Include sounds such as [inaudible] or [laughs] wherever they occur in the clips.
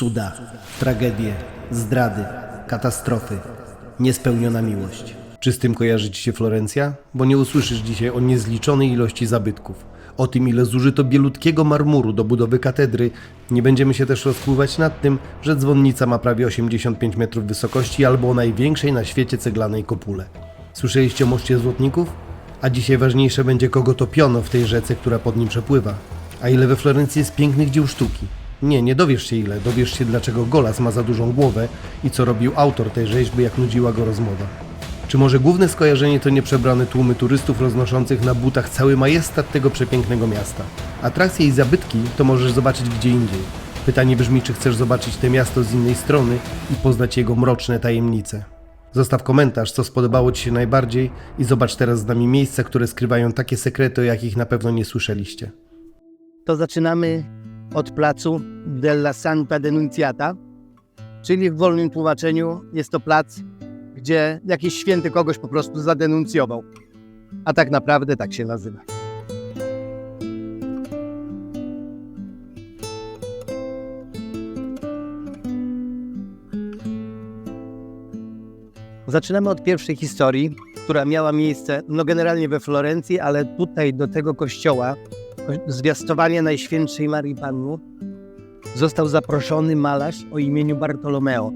Cuda, tragedie, zdrady, katastrofy, niespełniona miłość. Czy z tym kojarzy Ci się Florencja? Bo nie usłyszysz dzisiaj o niezliczonej ilości zabytków. O tym, ile zużyto bielutkiego marmuru do budowy katedry. Nie będziemy się też rozpływać nad tym, że dzwonnica ma prawie 85 metrów wysokości albo o największej na świecie ceglanej kopule. Słyszeliście o moście złotników? A dzisiaj ważniejsze będzie, kogo topiono w tej rzece, która pod nim przepływa. A ile we Florencji jest pięknych dzieł sztuki. Nie, nie dowiesz się ile, dowiesz się dlaczego Golas ma za dużą głowę i co robił autor tej rzeźby, jak nudziła go rozmowa. Czy może główne skojarzenie to nieprzebrane tłumy turystów roznoszących na butach cały majestat tego przepięknego miasta? Atrakcje i zabytki to możesz zobaczyć gdzie indziej. Pytanie brzmi, czy chcesz zobaczyć to miasto z innej strony i poznać jego mroczne tajemnice. Zostaw komentarz, co spodobało Ci się najbardziej i zobacz teraz z nami miejsca, które skrywają takie sekrety, o jakich na pewno nie słyszeliście. to zaczynamy od placu della Santa Denunziata, czyli w wolnym tłumaczeniu jest to plac, gdzie jakiś święty kogoś po prostu zadenuncjował. A tak naprawdę tak się nazywa. Zaczynamy od pierwszej historii, która miała miejsce no generalnie we Florencji, ale tutaj do tego kościoła zwiastowania Najświętszej Marii Panny został zaproszony malarz o imieniu Bartolomeo.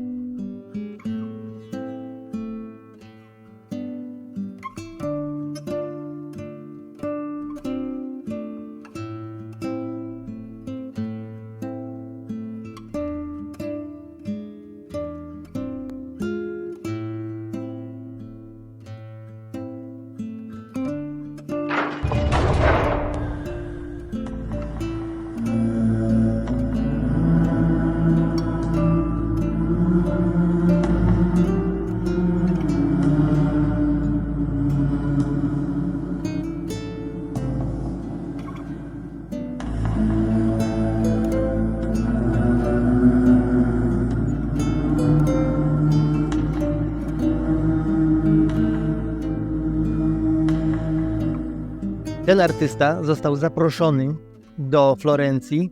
Artysta został zaproszony do Florencji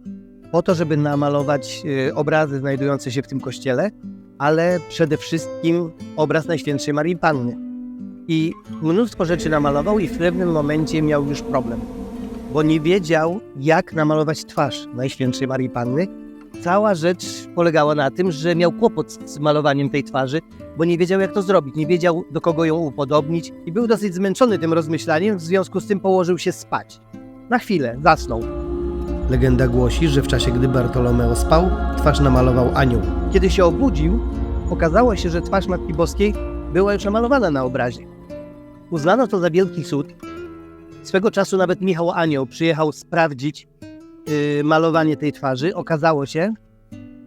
po to, żeby namalować e, obrazy znajdujące się w tym kościele, ale przede wszystkim obraz Najświętszej Marii Panny. I mnóstwo rzeczy namalował i w pewnym momencie miał już problem, bo nie wiedział, jak namalować twarz Najświętszej Marii Panny. Cała rzecz polegała na tym, że miał kłopot z malowaniem tej twarzy, bo nie wiedział, jak to zrobić, nie wiedział, do kogo ją upodobnić i był dosyć zmęczony tym rozmyślaniem, w związku z tym położył się spać. Na chwilę, zasnął. Legenda głosi, że w czasie gdy Bartolomeo spał, twarz namalował anioł. Kiedy się obudził, okazało się, że twarz Matki Boskiej była już namalowana na obrazie. Uznano to za wielki cud. Swego czasu nawet Michał Anioł przyjechał sprawdzić yy, malowanie tej twarzy. Okazało się,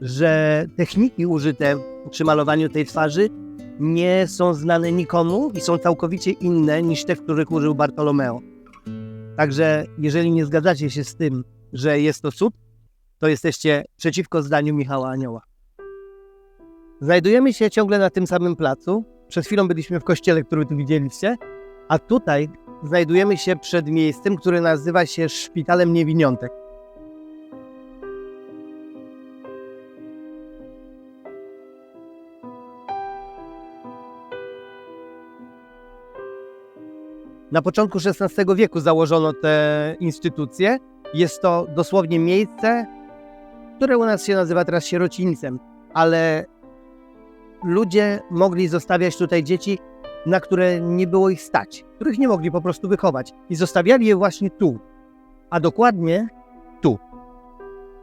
że techniki użyte przy malowaniu tej twarzy nie są znane nikomu i są całkowicie inne niż te, których użył Bartolomeo. Także jeżeli nie zgadzacie się z tym, że jest to cud, to jesteście przeciwko zdaniu Michała Anioła. Znajdujemy się ciągle na tym samym placu. Przed chwilą byliśmy w kościele, który tu widzieliście, a tutaj znajdujemy się przed miejscem, które nazywa się Szpitalem Niewiniątek. Na początku XVI wieku założono te instytucje. Jest to dosłownie miejsce, które u nas się nazywa teraz sierocińcem, ale ludzie mogli zostawiać tutaj dzieci, na które nie było ich stać, których nie mogli po prostu wychować i zostawiali je właśnie tu, a dokładnie tu.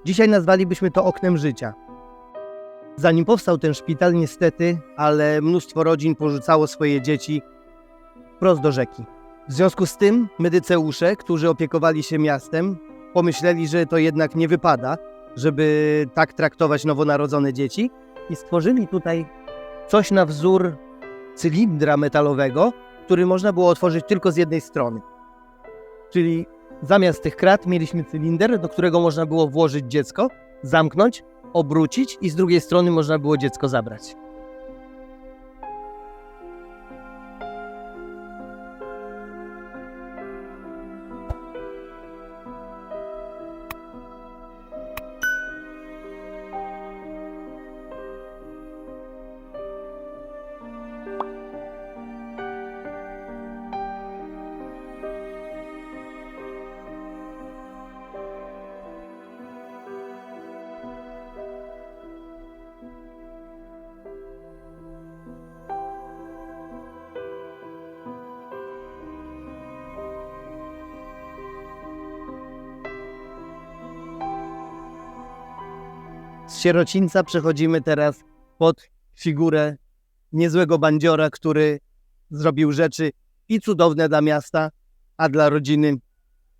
Dzisiaj nazwalibyśmy to oknem życia. Zanim powstał ten szpital, niestety, ale mnóstwo rodzin porzucało swoje dzieci wprost do rzeki. W związku z tym medyceusze, którzy opiekowali się miastem, pomyśleli, że to jednak nie wypada, żeby tak traktować nowonarodzone dzieci i stworzyli tutaj coś na wzór cylindra metalowego, który można było otworzyć tylko z jednej strony. Czyli zamiast tych krat mieliśmy cylinder, do którego można było włożyć dziecko, zamknąć, obrócić i z drugiej strony można było dziecko zabrać. Sierocińca przechodzimy teraz pod figurę niezłego bandziora, który zrobił rzeczy i cudowne dla miasta, a dla rodziny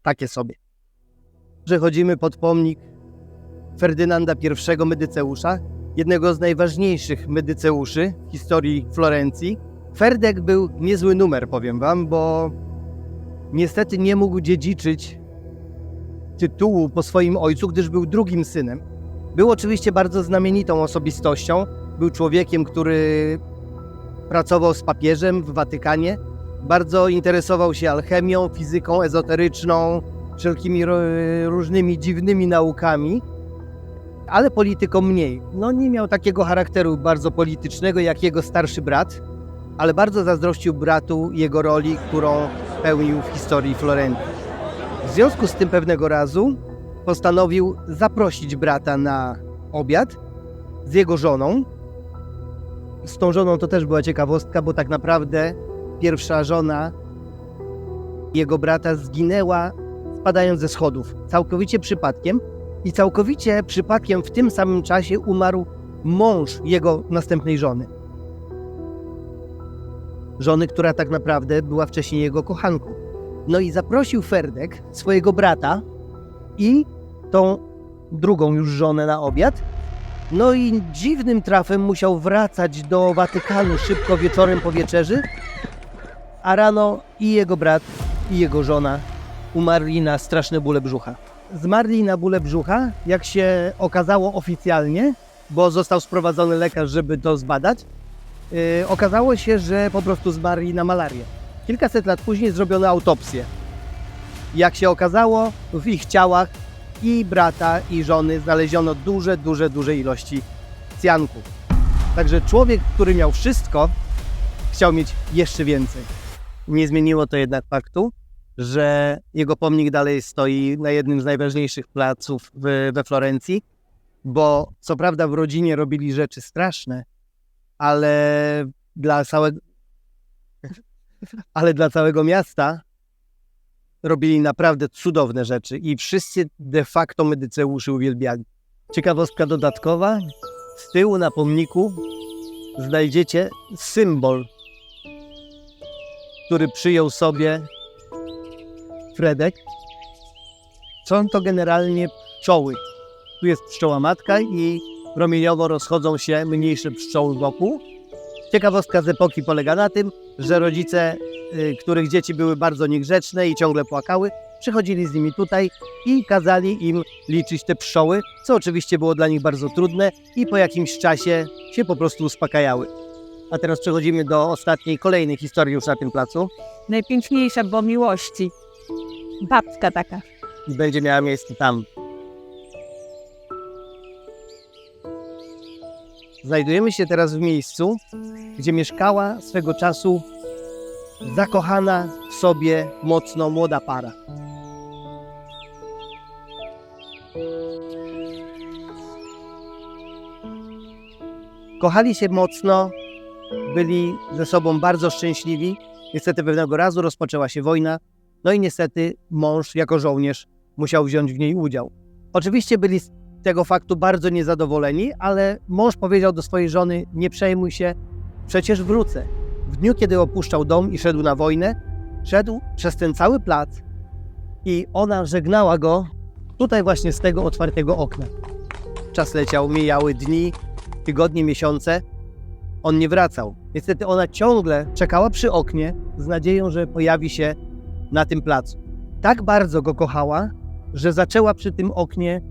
takie sobie. Przechodzimy pod pomnik Ferdynanda I Medyceusza, jednego z najważniejszych medyceuszy w historii Florencji. Ferdek był niezły numer, powiem wam, bo niestety nie mógł dziedziczyć tytułu po swoim ojcu, gdyż był drugim synem. Był oczywiście bardzo znamienitą osobistością. Był człowiekiem, który pracował z papieżem w Watykanie. Bardzo interesował się alchemią, fizyką ezoteryczną, wszelkimi różnymi dziwnymi naukami, ale polityką mniej. No nie miał takiego charakteru bardzo politycznego jak jego starszy brat, ale bardzo zazdrościł bratu jego roli, którą pełnił w historii Florencji. W związku z tym pewnego razu postanowił zaprosić brata na obiad z jego żoną. Z tą żoną to też była ciekawostka, bo tak naprawdę pierwsza żona jego brata zginęła spadając ze schodów. Całkowicie przypadkiem. I całkowicie przypadkiem w tym samym czasie umarł mąż jego następnej żony. Żony, która tak naprawdę była wcześniej jego kochanką. No i zaprosił Ferdek swojego brata i tą drugą już żonę na obiad. No i dziwnym trafem musiał wracać do Watykanu szybko wieczorem po wieczerzy, a rano i jego brat, i jego żona umarli na straszne bóle brzucha. Zmarli na bóle brzucha, jak się okazało oficjalnie, bo został sprowadzony lekarz, żeby to zbadać. Yy, okazało się, że po prostu zmarli na malarię. Kilkaset lat później zrobiono autopsję. Jak się okazało, w ich ciałach i brata, i żony znaleziono duże, duże, duże ilości cjanków. Także człowiek, który miał wszystko, chciał mieć jeszcze więcej. Nie zmieniło to jednak faktu, że jego pomnik dalej stoi na jednym z najważniejszych placów w, we Florencji, bo co prawda w rodzinie robili rzeczy straszne, ale dla całego, [laughs] ale dla całego miasta robili naprawdę cudowne rzeczy i wszyscy de facto medyceuszy uwielbiali. Ciekawostka dodatkowa, z tyłu na pomniku znajdziecie symbol, który przyjął sobie Fredek. Są to generalnie pszczoły. Tu jest pszczoła matka i promieniowo rozchodzą się mniejsze pszczoły wokół. Ciekawostka z epoki polega na tym, że rodzice, których dzieci były bardzo niegrzeczne i ciągle płakały, przychodzili z nimi tutaj i kazali im liczyć te pszczoły, co oczywiście było dla nich bardzo trudne i po jakimś czasie się po prostu uspokajały. A teraz przechodzimy do ostatniej, kolejnej historii już na tym placu. Najpiękniejsza, bo miłości. Babska taka. będzie miała miejsce tam. Znajdujemy się teraz w miejscu, gdzie mieszkała swego czasu zakochana w sobie mocno młoda para. Kochali się mocno, byli ze sobą bardzo szczęśliwi. Niestety pewnego razu rozpoczęła się wojna, no i niestety mąż jako żołnierz musiał wziąć w niej udział. Oczywiście byli z tego faktu bardzo niezadowoleni, ale mąż powiedział do swojej żony: Nie przejmuj się, przecież wrócę. W dniu, kiedy opuszczał dom i szedł na wojnę, szedł przez ten cały plac i ona żegnała go tutaj, właśnie z tego otwartego okna. Czas leciał, mijały dni, tygodnie, miesiące. On nie wracał. Niestety ona ciągle czekała przy oknie z nadzieją, że pojawi się na tym placu. Tak bardzo go kochała, że zaczęła przy tym oknie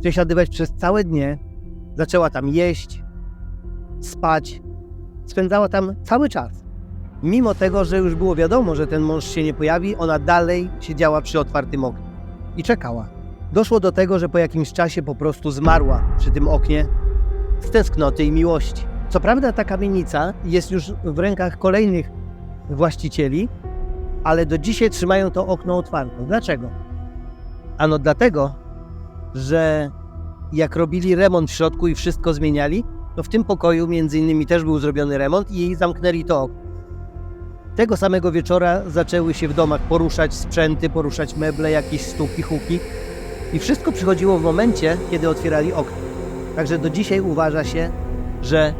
przesiadywać przez całe dnie. Zaczęła tam jeść, spać. Spędzała tam cały czas. Mimo tego, że już było wiadomo, że ten mąż się nie pojawi, ona dalej siedziała przy otwartym oknie i czekała. Doszło do tego, że po jakimś czasie po prostu zmarła przy tym oknie z tęsknoty i miłości. Co prawda ta kamienica jest już w rękach kolejnych właścicieli, ale do dzisiaj trzymają to okno otwarte. Dlaczego? Ano dlatego, że jak robili remont w środku i wszystko zmieniali, to w tym pokoju między innymi też był zrobiony remont i zamknęli to okno. Tego samego wieczora zaczęły się w domach poruszać sprzęty, poruszać meble, jakieś stópki, huki i wszystko przychodziło w momencie, kiedy otwierali okno. Także do dzisiaj uważa się, że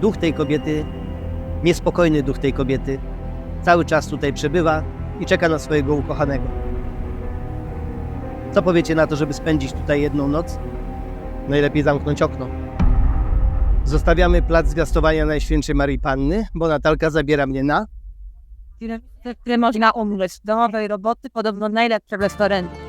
duch tej kobiety, niespokojny duch tej kobiety, cały czas tutaj przebywa i czeka na swojego ukochanego. Co powiecie na to, żeby spędzić tutaj jedną noc? Najlepiej zamknąć okno. Zostawiamy plac zwiastowania Najświętszej Marii Panny, bo Natalka zabiera mnie na Które można umrzeć. Domowej roboty podobno najlepsze w restauracji.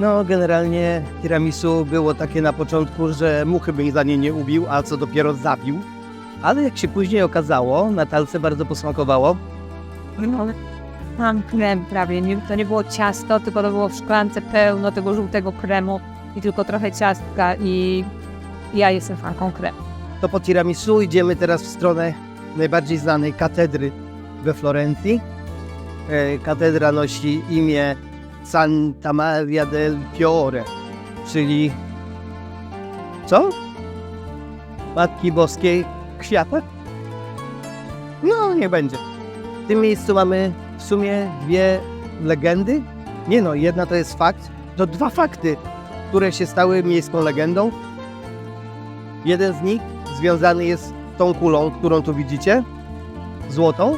No, generalnie tiramisu było takie na początku, że muchy bym za nie nie ubił, a co dopiero zabił. Ale jak się później okazało, Natalce bardzo posmakowało. No, Mam krem prawie, nie, to nie było ciasto, tylko to było w szklance pełno tego żółtego kremu i tylko trochę ciastka i ja jestem fanką kremu. To po tiramisu idziemy teraz w stronę najbardziej znanej katedry we Florencji. E, Katedra nosi imię Santa Maria del Fiore, czyli co? Matki Boskiej Kwiata? No, nie będzie. W tym miejscu mamy w sumie dwie legendy. Nie no, jedna to jest fakt, to dwa fakty, które się stały miejską legendą. Jeden z nich związany jest z tą kulą, którą tu widzicie, złotą,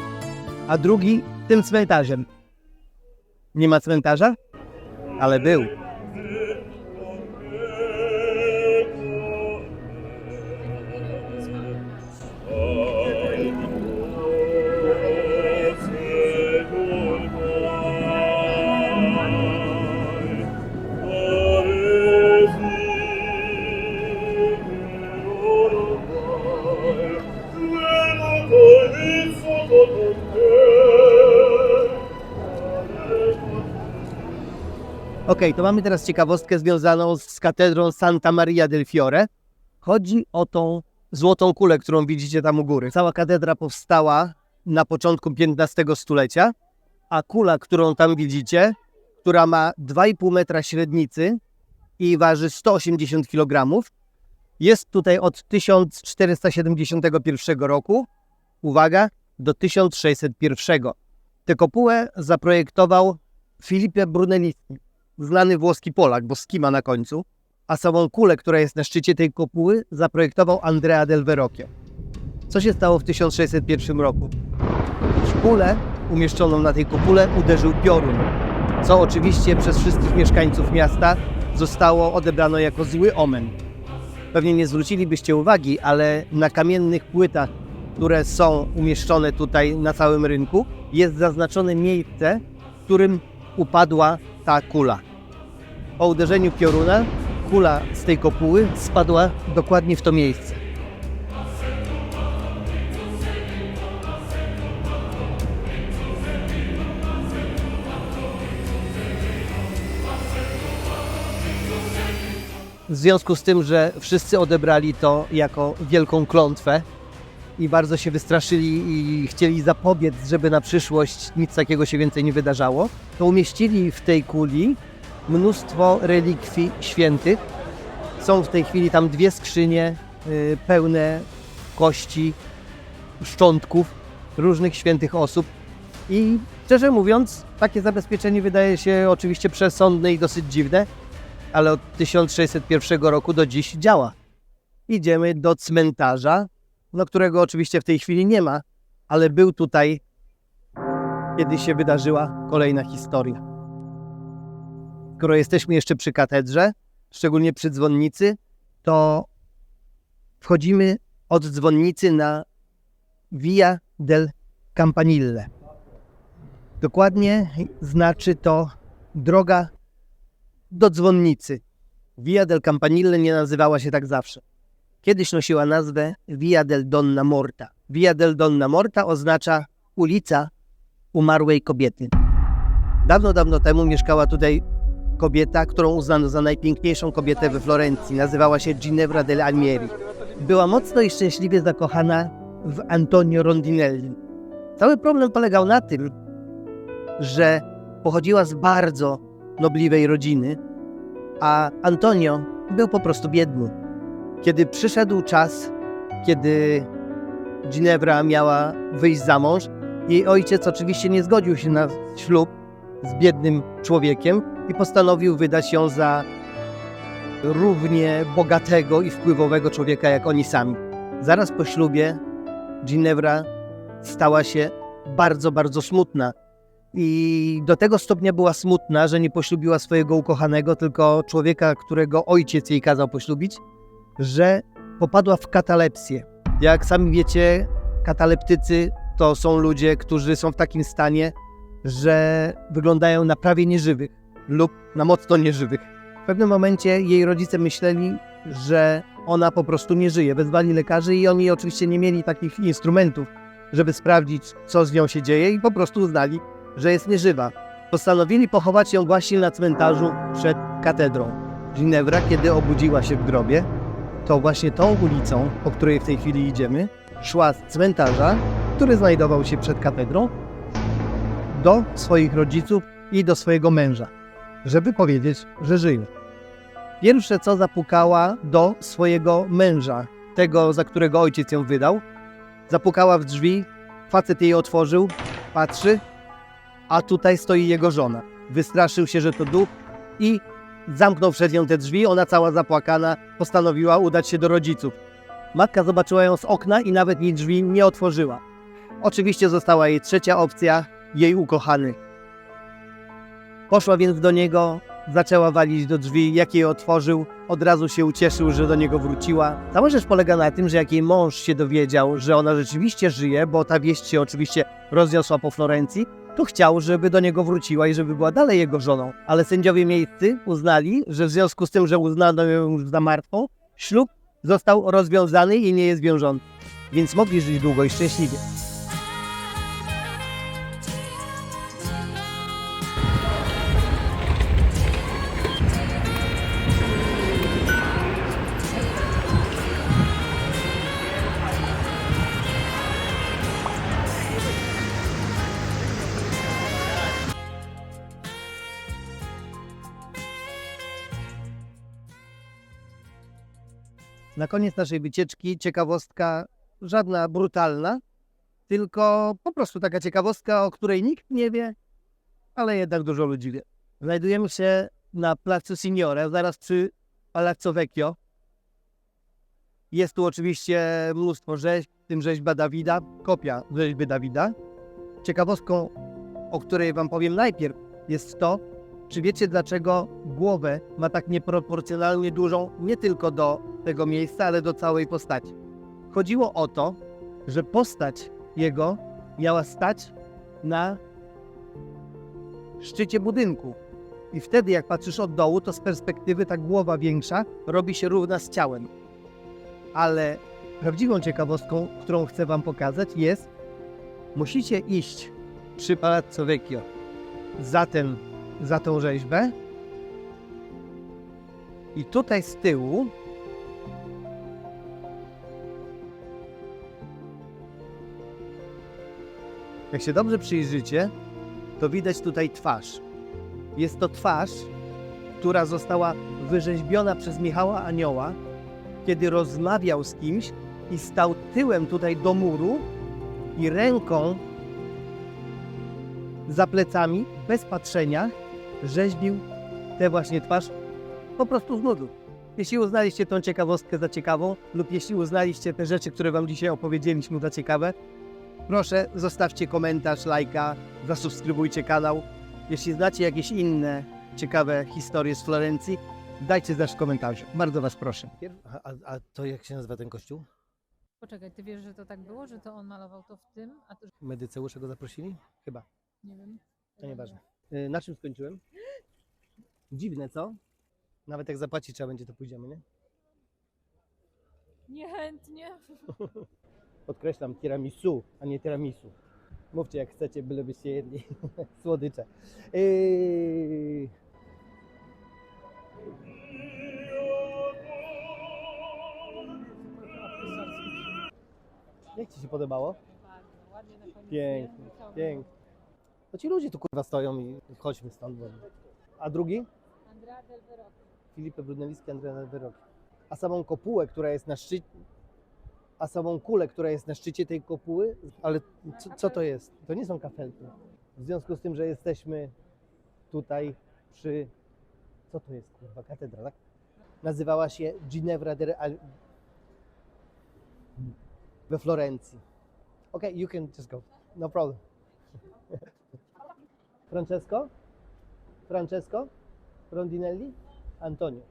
a drugi tym cmentarzem. Nie ma cmentarza? Ale był. To mamy teraz ciekawostkę związaną z katedrą Santa Maria del Fiore. Chodzi o tą złotą kulę, którą widzicie tam u góry. Cała katedra powstała na początku XV stulecia, a kula, którą tam widzicie, która ma 2,5 metra średnicy i waży 180 kg, jest tutaj od 1471 roku, uwaga, do 1601. Tę kopułę zaprojektował Filipe Brunelleschi, znany włoski Polak, bo skima na końcu, a samą kulę, która jest na szczycie tej kopuły, zaprojektował Andrea del Verrocchio. Co się stało w 1601 roku? W kulę umieszczoną na tej kopule uderzył piorun, co oczywiście przez wszystkich mieszkańców miasta zostało odebrano jako zły omen. Pewnie nie zwrócilibyście uwagi, ale na kamiennych płytach, które są umieszczone tutaj na całym rynku, jest zaznaczone miejsce, w którym upadła ta kula. Po uderzeniu pioruna kula z tej kopuły spadła dokładnie w to miejsce. W związku z tym, że wszyscy odebrali to jako wielką klątwę i bardzo się wystraszyli i chcieli zapobiec, żeby na przyszłość nic takiego się więcej nie wydarzało, to umieścili w tej kuli mnóstwo relikwii świętych. Są w tej chwili tam dwie skrzynie y, pełne kości, szczątków różnych świętych osób. I szczerze mówiąc, takie zabezpieczenie wydaje się oczywiście przesądne i dosyć dziwne, ale od 1601 roku do dziś działa. Idziemy do cmentarza, no którego oczywiście w tej chwili nie ma, ale był tutaj, kiedy się wydarzyła kolejna historia. Skoro jesteśmy jeszcze przy katedrze, szczególnie przy dzwonnicy, to wchodzimy od dzwonnicy na Via del Campanile. Dokładnie znaczy to droga do dzwonnicy. Via del Campanile nie nazywała się tak zawsze. Kiedyś nosiła nazwę Via del Donna Morta. Via del Donna Morta oznacza ulica umarłej kobiety. Dawno, dawno temu mieszkała tutaj kobieta, którą uznano za najpiękniejszą kobietę we Florencji. Nazywała się Ginevra delle Almieri. Była mocno i szczęśliwie zakochana w Antonio Rondinelli. Cały problem polegał na tym, że pochodziła z bardzo nobliwej rodziny, a Antonio był po prostu biedny. Kiedy przyszedł czas, kiedy Ginevra miała wyjść za mąż, jej ojciec oczywiście nie zgodził się na ślub z biednym człowiekiem i postanowił wydać ją za równie bogatego i wpływowego człowieka jak oni sami. Zaraz po ślubie Ginevra stała się bardzo, bardzo smutna. I do tego stopnia była smutna, że nie poślubiła swojego ukochanego, tylko człowieka, którego ojciec jej kazał poślubić, że popadła w katalepsję. Jak sami wiecie, kataleptycy to są ludzie, którzy są w takim stanie, że wyglądają na prawie nieżywych lub na mocno nieżywych. W pewnym momencie jej rodzice myśleli, że ona po prostu nie żyje. Wezwali lekarzy i oni oczywiście nie mieli takich instrumentów, żeby sprawdzić, co z nią się dzieje i po prostu uznali, że jest nieżywa. Postanowili pochować ją właśnie na cmentarzu przed katedrą. Ginevra, kiedy obudziła się w grobie, to właśnie tą ulicą, po której w tej chwili idziemy, szła z cmentarza, który znajdował się przed katedrą, do swoich rodziców i do swojego męża, żeby powiedzieć, że żyje. Pierwsze co zapukała do swojego męża, tego za którego ojciec ją wydał. Zapukała w drzwi, facet jej otworzył, patrzy, a tutaj stoi jego żona. Wystraszył się, że to duch i zamknął przed nią te drzwi. Ona cała zapłakana postanowiła udać się do rodziców. Matka zobaczyła ją z okna i nawet jej drzwi nie otworzyła. Oczywiście została jej trzecia opcja, jej ukochany. Poszła więc do niego, zaczęła walić do drzwi, jak jej otworzył, od razu się ucieszył, że do niego wróciła. Cała rzecz polega na tym, że jak jej mąż się dowiedział, że ona rzeczywiście żyje, bo ta wieść się oczywiście rozniosła po Florencji, to chciał, żeby do niego wróciła i żeby była dalej jego żoną. Ale sędziowie miejscy uznali, że w związku z tym, że uznano ją już za martwą, ślub został rozwiązany i nie jest wiążący. Więc mogli żyć długo i szczęśliwie. Na koniec naszej wycieczki ciekawostka żadna brutalna, tylko po prostu taka ciekawostka, o której nikt nie wie, ale jednak dużo ludzi wie. Znajdujemy się na placu Signore, zaraz przy Palazzo Vecchio. Jest tu oczywiście mnóstwo rzeźb, w tym rzeźba Dawida, kopia rzeźby Dawida. Ciekawostką, o której wam powiem najpierw, jest to, czy wiecie dlaczego głowę ma tak nieproporcjonalnie dużą nie tylko do tego miejsca, ale do całej postaci? Chodziło o to, że postać jego miała stać na szczycie budynku. I wtedy, jak patrzysz od dołu, to z perspektywy ta głowa większa robi się równa z ciałem. Ale prawdziwą ciekawostką, którą chcę Wam pokazać, jest, musicie iść przy Palazzo Vecchio za, ten, za tą rzeźbę. I tutaj z tyłu Jak się dobrze przyjrzycie, to widać tutaj twarz. Jest to twarz, która została wyrzeźbiona przez Michała Anioła, kiedy rozmawiał z kimś i stał tyłem tutaj do muru i ręką za plecami, bez patrzenia, rzeźbił tę właśnie twarz po prostu z nudu. Jeśli uznaliście tą ciekawostkę za ciekawą lub jeśli uznaliście te rzeczy, które Wam dzisiaj opowiedzieliśmy za ciekawe, Proszę, zostawcie komentarz, lajka, zasubskrybujcie kanał. Jeśli znacie jakieś inne ciekawe historie z Florencji, dajcie znać w komentarzu. Bardzo Was proszę. A, a, a to jak się nazywa ten kościół? Poczekaj, ty wiesz, że to tak było, że to on malował to w tym, a to Medyceusze go zaprosili? Chyba. nie wiem. To nieważne. Y, Na czym skończyłem? Dziwne, co? Nawet jak zapłacić trzeba będzie, to pójdziemy, nie? Niechętnie. [laughs] Podkreślam tiramisu, a nie tiramisu. Mówcie jak chcecie, bylebyście jedli [laughs] słodycze. Yy... Jak Ci się podobało? Pięknie, pięknie. No ci ludzie tu kurwa stoją i chodźmy stąd. Bo... A drugi? Andrea del Verrocchio. Filipe Brunelleschi, Andrea del Verrocchio. A samą kopułę, która jest na szczycie, a samą kulę, która jest na szczycie tej kopuły, ale co, co to jest? To nie są kafelki. W związku z tym, że jesteśmy tutaj przy, co to jest kurwa, katedra, tak? Nazywała się Ginevra del Al... we Florencji. Okay, you can just go. No problem. Francesco? Francesco? Rondinelli? Antonio.